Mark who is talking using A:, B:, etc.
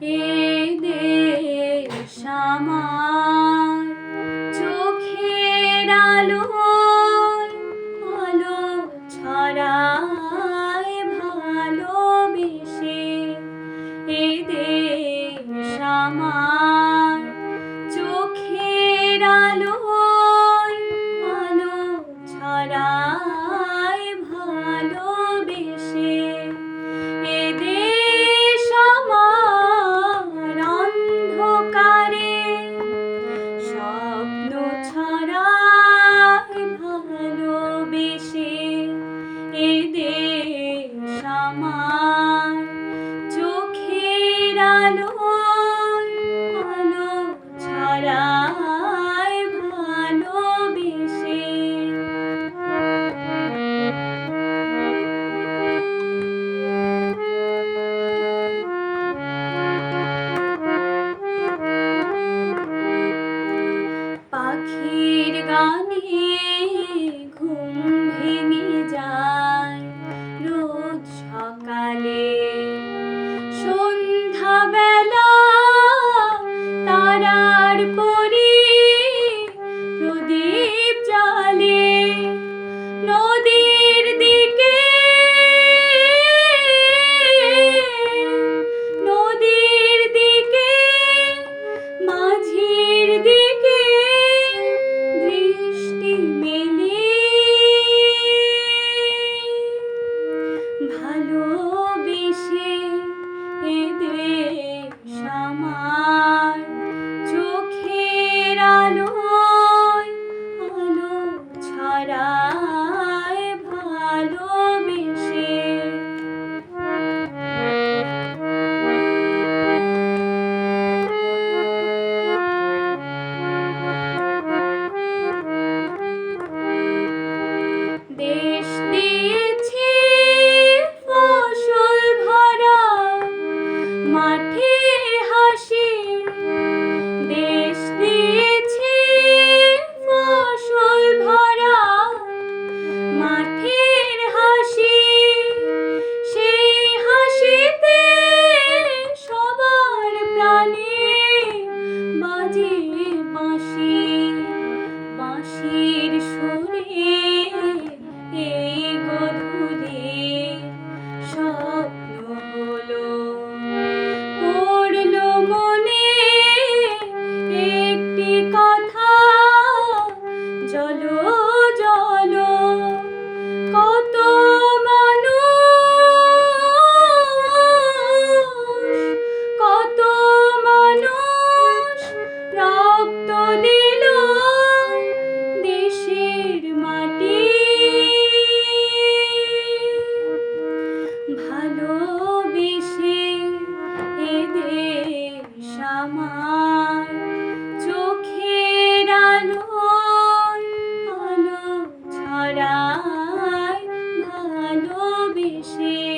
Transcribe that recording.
A: Yeah. malo. হাসি বাঁশির সুরে এই গধুরের স্বপ্ন হলো। পড়ল মনে একটি কথা, জল জল, কত মানুষ কত মানুষ রক্ত 心。